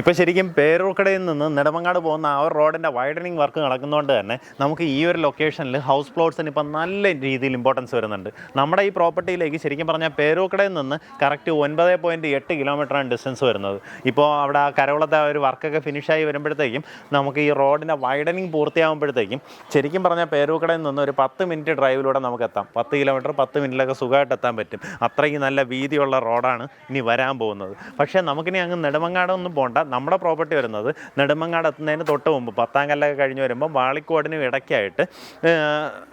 ഇപ്പോൾ ശരിക്കും പേരൂർക്കടയിൽ നിന്ന് നെടുമങ്ങാട് പോകുന്ന ആ ഒരു റോഡിന്റെ വൈഡനിങ് വർക്ക് നടക്കുന്നതുകൊണ്ട് തന്നെ നമുക്ക് ഈ ഒരു ലൊക്കേഷനിൽ ഹൗസ് പ്ലോട്ട്സിന് ഇപ്പം നല്ല രീതിയിൽ ഇമ്പോർട്ടൻസ് വരുന്നുണ്ട്. നമ്മുടെ ഈ പ്രോപ്പർട്ടിയിലേക്ക് ശരിക്കും പറഞ്ഞാൽ പേരൂർക്കടയിൽ നിന്ന് കറക്റ്റ് ഒൻപത് പോയിന്റ് എട്ട് കിലോമീറ്ററാണ് ഡിസ്റ്റൻസ് വരുന്നത്. ഇപ്പോൾ അവിടെ ആ കരവളത്തെ ഒരു വർക്കൊക്കെ ഫിനിഷായി വരുമ്പോഴത്തേക്കും നമുക്ക് ഈ റോഡിന്റെ വൈഡനിങ് പൂർത്തിയാകുമ്പോഴത്തേക്കും ശരിക്കും പറഞ്ഞാൽ പേരൂർക്കടയിൽ നിന്ന് ഒരു പത്ത് മിനിറ്റ് ഡ്രൈവിലൂടെ നമുക്ക് എത്താം. പത്ത് കിലോമീറ്റർ പത്ത് മിനിറ്റിലൊക്കെ സുഖമായിട്ട് എത്താൻ പറ്റും. അത്രയ്ക്ക് നല്ല വീതിയുള്ള റോഡാണ് ഇനി വരാൻ പോകുന്നത്. പക്ഷേ നമുക്കിനി അങ്ങ് നെടുമങ്ങാടൊന്നും പോകണ്ട നമ്മുടെ പ്രോപ്പർട്ടി വരുന്നത് നെടുമങ്ങാട് എത്തുന്നതിന് തൊട്ട് മുമ്പ് പത്താം കല്ലൊക്കെ കഴിഞ്ഞ് വരുമ്പോൾ വാളിക്കോടിനും ഇടയ്ക്കായിട്ട്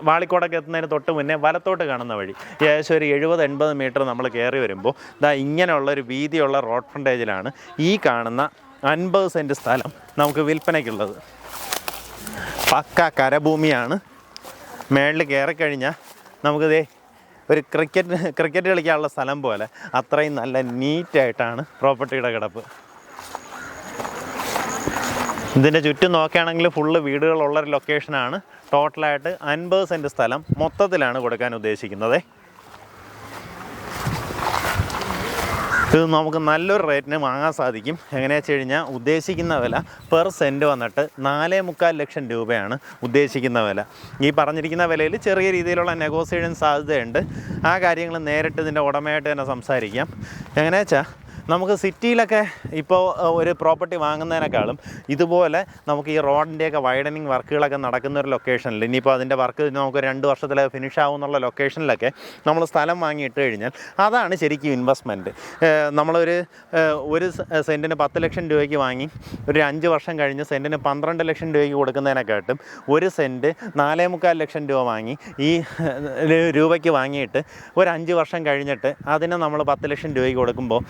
വാളിക്കോടൊക്കെ എത്തുന്നതിന് തൊട്ട് മുന്നേ വലത്തോട്ട് കാണുന്ന വഴി ഏകദേശം ഒരു എഴുപത് എൺപത് മീറ്റർ നമ്മൾ കയറി വരുമ്പോൾ ഇതാ ഇങ്ങനെയുള്ള ഒരു വീതിയുള്ള റോഡ് ഫ്രണ്ടേജിലാണ് ഈ കാണുന്ന അൻപത് സെന്റ് സ്ഥലം നമുക്ക് വിൽപ്പനയ്ക്കുള്ളത്. പക്ക കരഭൂമിയാണ്. മേളിൽ കയറിക്കഴിഞ്ഞാൽ നമുക്കിതേ ഒരു ക്രിക്കറ്റ് ക്രിക്കറ്റ് കളിക്കാനുള്ള സ്ഥലം പോലെ അത്രയും നല്ല നീറ്റായിട്ടാണ് പ്രോപ്പർട്ടിയുടെ കിടപ്പ്. ഇതിന്റെ ചുറ്റും നോക്കുകയാണെങ്കിൽ ഫുള്ള് വീടുകളുള്ള ഒരു ലൊക്കേഷനാണ് ടോട്ടലായിട്ട് അൻപത് സെന്റ് സ്ഥലം മൊത്തത്തിലാണ് കൊടുക്കാൻ ഉദ്ദേശിക്കുന്നത്. ഇത് നമുക്ക് നല്ലൊരു റേറ്റിന് വാങ്ങാൻ സാധിക്കും. എങ്ങനെയാണെന്ന് വെച്ച് കഴിഞ്ഞാൽ ഉദ്ദേശിക്കുന്ന വില പെർ സെന്റ് വന്നിട്ട് നാലേ മുക്കാൽ ലക്ഷം രൂപയാണ് ഉദ്ദേശിക്കുന്ന വില. ഈ പറഞ്ഞിരിക്കുന്ന വിലയിൽ ചെറിയ രീതിയിലുള്ള നെഗോസിയേഷൻ സാധ്യതയുണ്ട്. ആ കാര്യങ്ങൾ നേരിട്ട് ഇതിന്റെ ഉടമയായിട്ട് തന്നെ സംസാരിക്കാം. എങ്ങനെയാ വെച്ചാൽ നമുക്ക് സിറ്റിയിലൊക്കെ ഇപ്പോൾ ഒരു പ്രോപ്പർട്ടി വാങ്ങുന്നതിനേക്കാളും ഇതുപോലെ നമുക്ക് ഈ റോഡിന്റെയൊക്കെ വൈഡനിങ് വർക്കുകളൊക്കെ നടക്കുന്ന ഒരു ലൊക്കേഷനിൽ ഇനിയിപ്പോൾ അതിന്റെ വർക്ക് നമുക്ക് രണ്ട് വർഷത്തിൽ ഫിനിഷ് ആവുന്നുള്ള ലൊക്കേഷനിലൊക്കെ നമ്മൾ സ്ഥലം വാങ്ങിയിട്ട് കഴിഞ്ഞാൽ അതാണ് ശരിക്കും ഇൻവെസ്റ്റ്മെന്റ് നമ്മളൊരു ഒരു സെന്റിന് പത്ത് ലക്ഷം രൂപയ്ക്ക് വാങ്ങി ഒരു അഞ്ച് വർഷം കഴിഞ്ഞ് സെന്റിന് പന്ത്രണ്ട് ലക്ഷം രൂപയ്ക്ക് കൊടുക്കുന്നതിനെക്കാട്ടും ഒരു സെന്റ് നാലേ മുക്കാൽ ലക്ഷം രൂപ വാങ്ങി ഈ രൂപയ്ക്ക് വാങ്ങിയിട്ട് ഒരു അഞ്ച് വർഷം കഴിഞ്ഞിട്ട് അതിനെ നമ്മൾ പത്ത് ലക്ഷം രൂപയ്ക്ക് കൊടുക്കുമ്പോൾ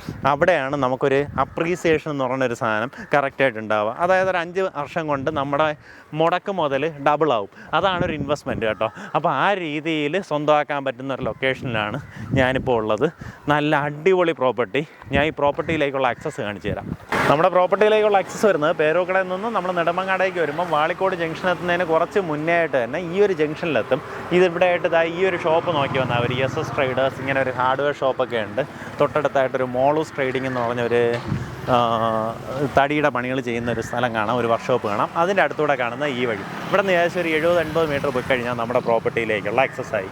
അവിടെയാണ് നമുക്കൊരു അപ്രീസിയേഷൻ എന്ന് പറയുന്നൊരു സാധനം കറക്റ്റായിട്ട് ഉണ്ടാവുക അതായത് ഒരു അഞ്ച് വർഷം കൊണ്ട് നമ്മുടെ മുടക്ക് മുതൽ ഡബിൾ ആവും. അതാണ് ഒരു ഇൻവെസ്റ്റ്മെന്റ് കേട്ടോ. അപ്പോൾ ആ രീതിയിൽ സ്വന്തമാക്കാൻ പറ്റുന്ന ഒരു ലൊക്കേഷനിലാണ് ഞാനിപ്പോൾ ഉള്ളത്. നല്ല അടിപൊളി പ്രോപ്പർട്ടി ഞാൻ ഈ പ്രോപ്പർട്ടിയിലേക്കുള്ള ആക്സസ് കാണിച്ചു തരാം. നമ്മുടെ പ്രോപ്പർട്ടിയിലേക്കുള്ള ആക്സസ് വരുന്നത് പേരോക്കടയിൽ നിന്ന് നമ്മൾ നെടുമങ്ങാടേക്ക് വരുമ്പോൾ വാളിക്കോട് ജംഗ്ഷൻ എത്തുന്നതിന് കുറച്ച് മുന്നേ ആയിട്ട് തന്നെ ഈ ഒരു ജംഗ്ഷനിലെത്തും ഇതിവിടെ ആയിട്ട് ഈ ഒരു ഷോപ്പ് നോക്കി വന്നാൽ ഒരു എസ് എസ് ട്രേഡേഴ്സ് ഇങ്ങനെ ഒരു ഹാർഡ്വെയർ ഷോപ്പൊക്കെ ഉണ്ട്. തൊട്ടടുത്തായിട്ടൊരു മോളൂസ് ട്രേഡിംഗ് എന്ന് പറഞ്ഞ ഒരു തടിയുടെ പണികൾ ചെയ്യുന്ന ഒരു സ്ഥലം കാണാം. ഒരു വർക്ക്ഷോപ്പ് കാണാം. അതിന്റെ അടുത്തൂടെ കാണുന്ന ഈ വഴി. ഇവിടെ നിന്ന് ഏകദേശം ഒരു എഴുപത് എൺപത് മീറ്റർ പോയി കഴിഞ്ഞാൽ നമ്മുടെ പ്രോപ്പർട്ടിയിലേക്കുള്ള ആക്സസ് ആയി.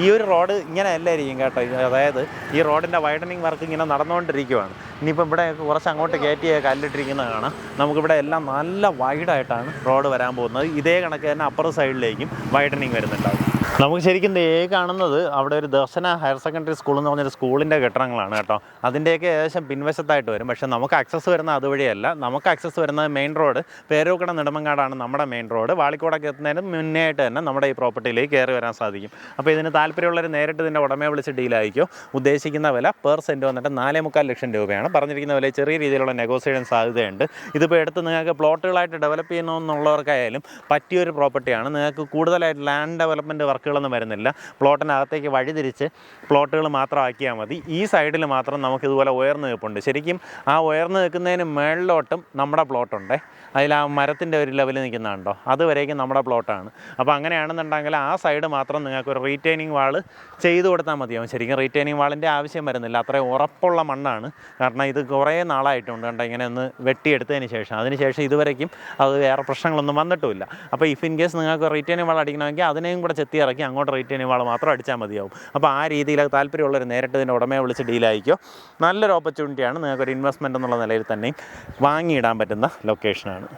ഈ ഒരു റോഡ് ഇങ്ങനെ അല്ലായിരിക്കും കേട്ടോ. അതായത് ഈ റോഡിന്റെ വൈഡനിങ് വർക്ക് ഇങ്ങനെ നടന്നുകൊണ്ടിരിക്കുവാണ്. ഇനിയിപ്പോൾ ഇവിടെ കുറച്ച് അങ്ങോട്ട് കയറ്റി കല്ലിട്ടിരിക്കുന്നത് കാണാം. നമുക്കിവിടെ എല്ലാം നല്ല വൈഡായിട്ടാണ് റോഡ് വരാൻ പോകുന്നത്. ഇതേ കണക്ക് തന്നെ അപ്പുറ സൈഡിലേക്കും വൈഡനിങ് വരുന്നുണ്ടാവും. നമുക്ക് ശരിക്കും ദേ കാണുന്നത് അവിടെ ഒരു ദർശന ഹയർ സെക്കൻഡറി സ്കൂൾ എന്ന് പറഞ്ഞൊരു സ്കൂളിന്റെ കെട്ടിടങ്ങളാണ് കേട്ടോ. അതിന്റെയൊക്കെ ഏകദേശം പിൻവശത്തായിട്ട് വരും. പക്ഷേ നമുക്ക് ആക്സസ് വരുന്ന അതുവഴിയല്ല. നമുക്ക് ആക്സസ് വരുന്നത് മെയിൻ റോഡ് പേരൂക്കട നെടുമങ്ങാടാണ് നമ്മുടെ മെയിൻ റോഡ് വാളിക്കോടൊക്കെ എത്തുന്നതിന് മുന്നേ ആയിട്ട് തന്നെ നമ്മുടെ ഈ പ്രോപ്പർട്ടിയിലേക്ക് കയറി വരാൻ സാധിക്കും. അപ്പോൾ ഇതിന് താല്പര്യമുള്ളവർ നേരിട്ട് ഇതിന്റെ ഉടമയെ വിളിച്ച് ഡീലായിരിക്കും ഉദ്ദേശിക്കുന്ന വില പെർ സെന്റ് വന്നിട്ട് നാലേ മുക്കാൽ ലക്ഷം രൂപയാണ്. പറഞ്ഞിരിക്കുന്ന വില ചെറിയ രീതിയിലുള്ള നെഗോസിയേഷൻ സാധ്യതയുണ്ട്. ഇതിപ്പോൾ എടുത്ത് നിങ്ങൾക്ക് പ്ലോട്ടുകളായിട്ട് ഡെവലപ്പ് ചെയ്യണമെന്നുള്ളവർക്കായാലും പറ്റിയൊരു പ്രോപ്പർട്ടിയാണ് നിങ്ങൾക്ക് കൂടുതലായിട്ട് ലാൻഡ് ഡെവലപ്മെന്റ് വർക്കുകളൊന്നും വരുന്നില്ല. പ്ലോട്ടിനകത്തേക്ക് വഴിതിരിച്ച് പ്ലോട്ടുകൾ മാത്രം ആക്കിയാൽ മതി. ഈ സൈഡിൽ മാത്രം നമുക്ക് ഇതുപോലെ ഉയർന്നു നിൽപ്പുണ്ട്. ശരിക്കും ആ ഉയർന്നു നിൽക്കുന്നതിന് മേളിലോട്ടും നമ്മുടെ പ്ലോട്ടുണ്ട്. അതിൽ ആ മരത്തിന്റെ ഒരു ലെവലിൽ നിൽക്കുന്നുണ്ടോ അതുവരേക്കും നമ്മുടെ പ്ലോട്ടാണ്. അപ്പോൾ അങ്ങനെയാണെന്നുണ്ടെങ്കിൽ ആ സൈഡ് മാത്രം നിങ്ങൾക്ക് ഒരു റീറ്റൈനിങ് വാൾ ചെയ്തു കൊടുത്താൽ മതിയാവും. ശരിക്കും റീറ്റൈനിങ് വാളിന്റെ ആവശ്യം വരുന്നില്ല. അത്രയും ഉറപ്പുള്ള മണ്ണാണ്. കാരണം ഇത് കുറേ നാളായിട്ടുണ്ട് കണ്ടോ? ഇങ്ങനെ ഒന്ന് വെട്ടിയെടുത്തതിന് ശേഷം. അതിനുശേഷം ഇതുവരേക്കും അത് വേറെ പ്രശ്നങ്ങളൊന്നും വന്നിട്ടുമില്ല. അപ്പോൾ ഇഫ് ഇൻ കേസ് നിങ്ങൾക്ക് റീറ്റൈനിങ് വാൾ അടിക്കണമെങ്കിൽ അതിനെയും കൂടെ ചെത്തി ഇറക്കി അങ്ങോട്ട് റേറ്റ് ചെയ്യുന്ന ഇവാൾ മാത്രം അടിച്ചാൽ മതിയാവും. അപ്പോൾ ആ രീതിയിൽ താല്പര്യമുള്ളവർ നേരിട്ട് ഇതിന്റെ ഉടമയെ വിളിച്ച് ഡീലായിക്കോ നല്ലൊരു ഓപ്പർച്യൂണിറ്റിയാണ് നിങ്ങൾക്ക് ഒരു ഇൻവെസ്റ്റ്മെന്റ് എന്നുള്ള നിലയിൽ തന്നെ വാങ്ങിയിടാൻ പറ്റുന്ന ലൊക്കേഷനാണ്